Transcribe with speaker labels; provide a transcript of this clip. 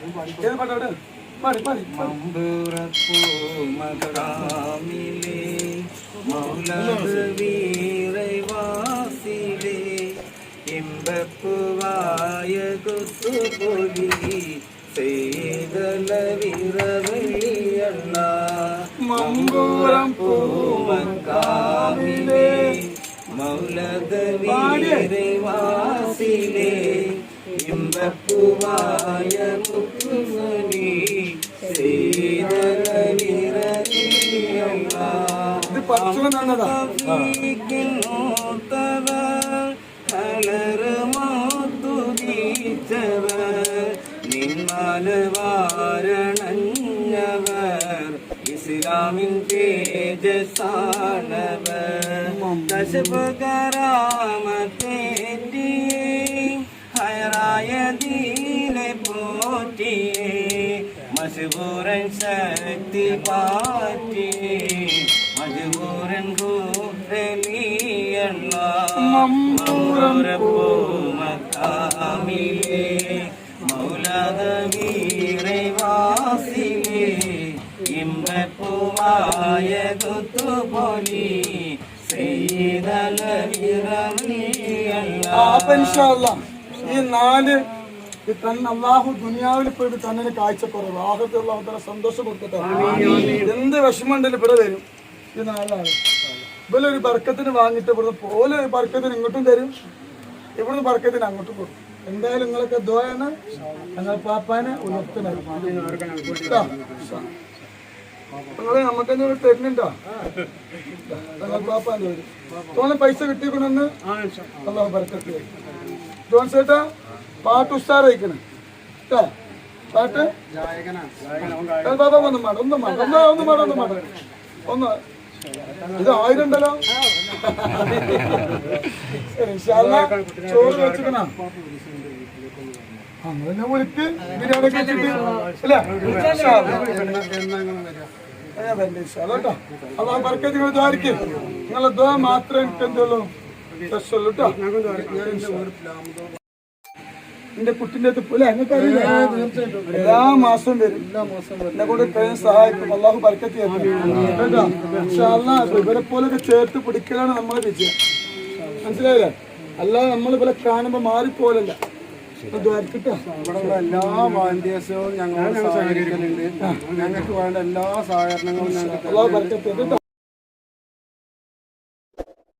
Speaker 1: எது பாட்டு பாடு பாடு
Speaker 2: பாடு மம்புரப்போ மகராமிலே மௌலது வீரை வாசிலே இம்பப்புவாய குத்து
Speaker 1: பொலி
Speaker 2: செய்தல மௌலத வீரை ഇമ്പപ്പുവായ മുത്തുമണി വിറവെളിയണ്ണ
Speaker 1: ഇത് പറിച്ചു നന്നതാ
Speaker 2: ഇസ്ലാമിൻ തേജസാണവർ. ദശപകരാമത്തേറ്റി ராயதீனை போற்றியே மசுபூரன் சக்தி பாற்றியே மசுபூரன் கோரலியன்னாமிலே மௌலத வீரை வாசிலே இம்ப பூவாய குத்து
Speaker 1: பொலி செய்தல விரவியல்லா ഈ നാല് തന്നെ അള്ളാഹു ദുനിയാവിൽ പോയിട്ട് തന്നെ കാഴ്ചക്കുറവ്. ആഹത്തുള്ള അവതര സന്തോഷം കൊടുത്തിട്ട് എന്ത് വിഷമമുണ്ടെങ്കിലും ഇവിടെ വരും. ഈ നാലാണ് ഇവലൊരു ബർക്കത്തിന് വാങ്ങിയിട്ട് ഇവിടുന്ന് പോലെ ഒരു ബർക്കത്തിന് ഇങ്ങോട്ടും തരും. ഇവിടുന്ന് ബർക്കത്തിന് അങ്ങോട്ടും കൊടുക്കും. എന്തായാലും നിങ്ങളൊക്കെ ദ്വയാണ് ഞങ്ങൾ പാപ്പാനെ ഉയർത്തണം നിങ്ങൾ നമുക്ക് തരുന്നുണ്ടോ? ഞങ്ങൾ പാപ്പാന്റെ വരും തോന്നെ പൈസ കിട്ടിയിട്ടുണ്ടെന്ന് അള്ളാഹു ബർക്കത്ത്. ജോൺ ചേട്ടാ പാട്ട് ഉഷാറായിക്കണ്. കേട്ടോ പാട്ട്? ബാബാ ഒന്നും വേണ്ട ഒന്നും വേണ്ട ഒന്നും ഒന്നും വേണ്ട ഒന്നും ഒന്ന് ഇത് ആയിരം ഉണ്ടല്ലോ ചോറ് വെച്ചിക്കണ? അങ്ങനെ വിളിക്ക് ബിരിയാണി കഴിച്ചിട്ട് അല്ലേ? ബർക്കത്ത് നിങ്ങൾ ദ്വാരിക്കും നിങ്ങളെ ദ്വാ മാത്രമേ എനിക്ക് എന്തുള്ളൂ രക്ഷയുള്ളൂ കേട്ടോ എന്റെ കുട്ടിന്റെ അടുത്ത് ഞങ്ങൾക്ക് അറിയില്ല. എല്ലാ മാസവും വരും. എന്നെ കൊണ്ട് കഴിയാൻ സഹായിക്കും. അള്ളാഹു ബർക്കത്ത് അല്ലാ, ഇവരെ പോലൊക്കെ ചേർത്ത് പിടിക്കലാണ് നമ്മളെ വിജയം. മനസ്സിലായില്ലേ? അല്ലാതെ നമ്മൾ ഇവരെ കാണുമ്പോ മാറിപ്പോലല്ല
Speaker 3: എല്ലാ ഞങ്ങൾ ഞങ്ങൾക്ക് വേണ്ട എല്ലാ സഹകരണങ്ങളും